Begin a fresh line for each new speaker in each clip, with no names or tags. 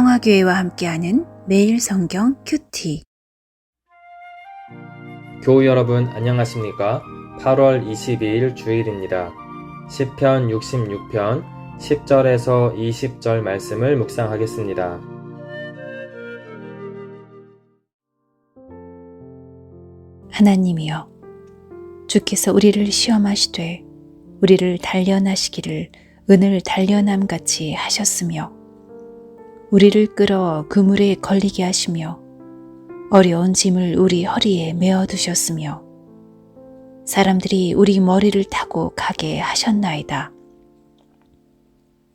평화교회와 함께하는 매일 성경 큐티.
교우 여러분 안녕하십니까? 8월 22일 주일입니다. 시편 66편 10절에서 20절 말씀을 묵상하겠습니다.
하나님이여, 주께서 우리를 시험하시되 우리를 단련하시기를 은을 단련함 같이 하셨으며 우리를 끌어 그물에 걸리게 하시며 어려운 짐을 우리 허리에 메어 두셨으며 사람들이 우리 머리를 타고 가게 하셨나이다.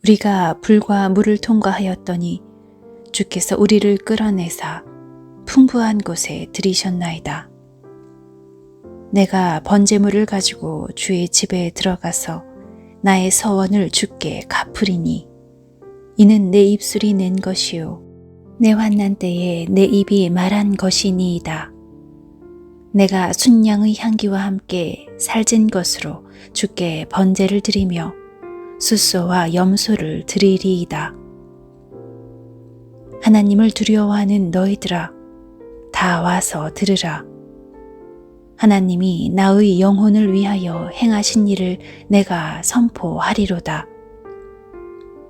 우리가 불과 물을 통과하였더니 주께서 우리를 끌어내사 풍부한 곳에 들이셨나이다. 내가 번제물을 가지고 주의 집에 들어가서 나의 서원을 주께 갚으리니 이는 내 입술이 낸 것이요 내 환난 때에 내 입이 말한 것이니이다. 내가 순양의 향기와 함께 살찐 것으로 주께 번제를 드리며 숫소와 염소를 드리리이다. 하나님을 두려워하는 너희들아 다 와서 들으라. 하나님이 나의 영혼을 위하여 행하신 일을 내가 선포하리로다.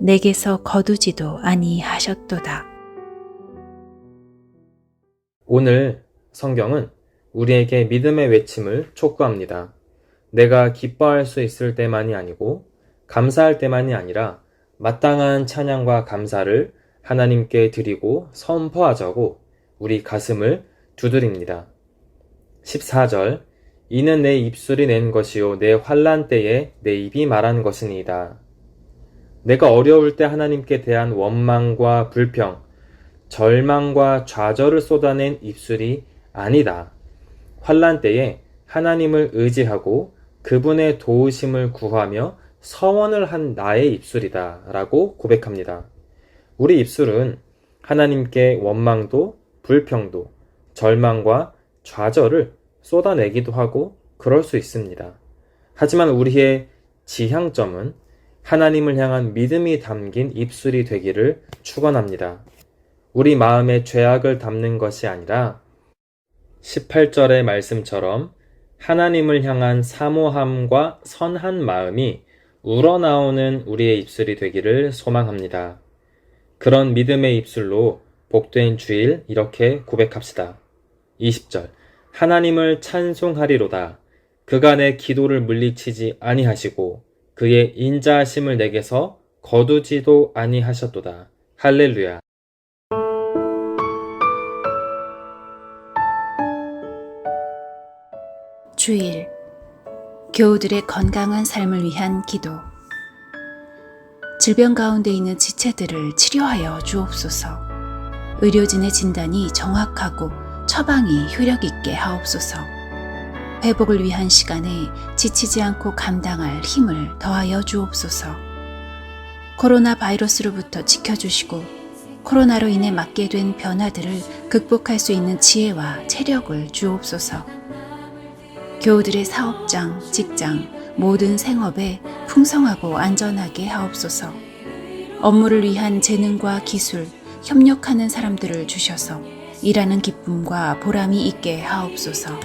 내게서 거두지도 아니하셨도다.
오늘 성경은 우리에게 믿음의 외침을 촉구합니다. 내가 기뻐할 수 있을 때만이 아니고 감사할 때만이 아니라 마땅한 찬양과 감사를 하나님께 드리고 선포하자고 우리 가슴을 두드립니다. 14절 이는 내 입술이 낸 것이요 내 환란 때에 내 입이 말한 것이니이다. 내가 어려울 때 하나님께 대한 원망과 불평, 절망과 좌절을 쏟아낸 입술이 아니다. 환란 때에 하나님을 의지하고 그분의 도우심을 구하며 서원을 한 나의 입술이다. 라고 고백합니다. 우리 입술은 하나님께 원망도, 불평도, 절망과 좌절을 쏟아내기도 하고 그럴 수 있습니다. 하지만 우리의 지향점은 하나님을 향한 믿음이 담긴 입술이 되기를 축원합니다. 우리 마음에 죄악을 담는 것이 아니라 18절의 말씀처럼 하나님을 향한 사모함과 선한 마음이 우러나오는 우리의 입술이 되기를 소망합니다. 그런 믿음의 입술로 복된 주일 이렇게 고백합시다. 20절 하나님을 찬송하리로다. 내 기도를 물리치지 아니하시고 그의 인자하심을 내게서 거두지도 아니하셨도다. 할렐루야.
주일 교우들의 건강한 삶을 위한 기도 질병 가운데 있는 지체들을 치료하여 주옵소서 의료진의 진단이 정확하고 처방이 효력 있게 하옵소서 회복을 위한 시간에 지치지 않고 감당할 힘을 더하여 주옵소서 코로나 바이러스로부터 지켜주시고 코로나로 인해 맞게 된 변화들을 극복할 수 있는 지혜와 체력을 주옵소서. 교우들의 사업장, 직장, 모든 생업에 풍성하고 안전하게 하옵소서. 업무를 위한 재능과 기술, 협력하는 사람들을 주셔서 일하는 기쁨과 보람이 있게 하옵소서.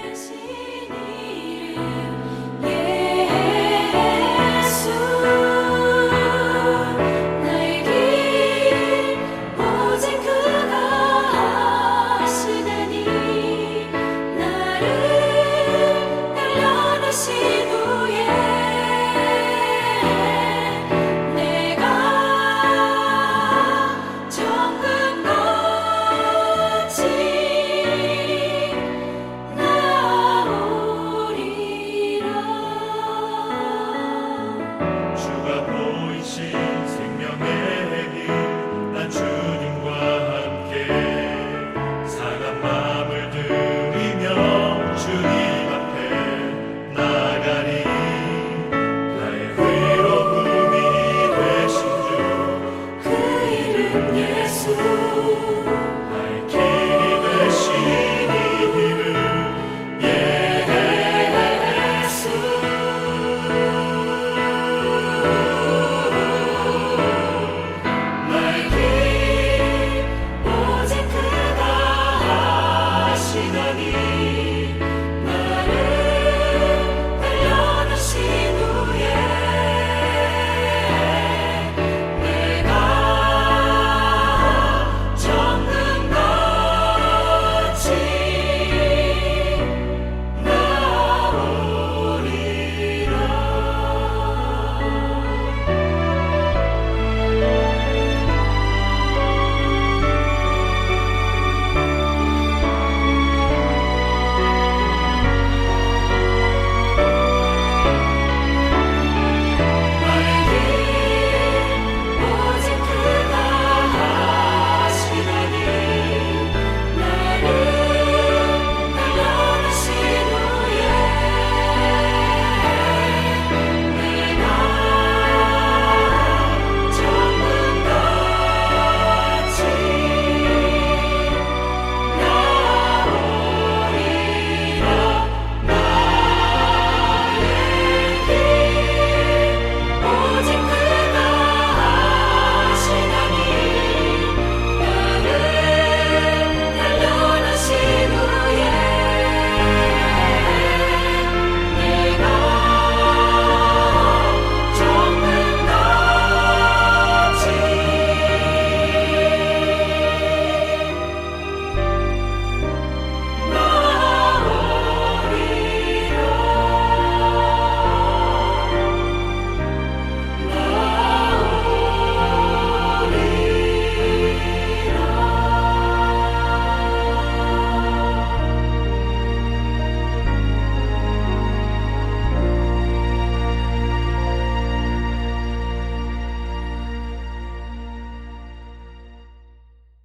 me.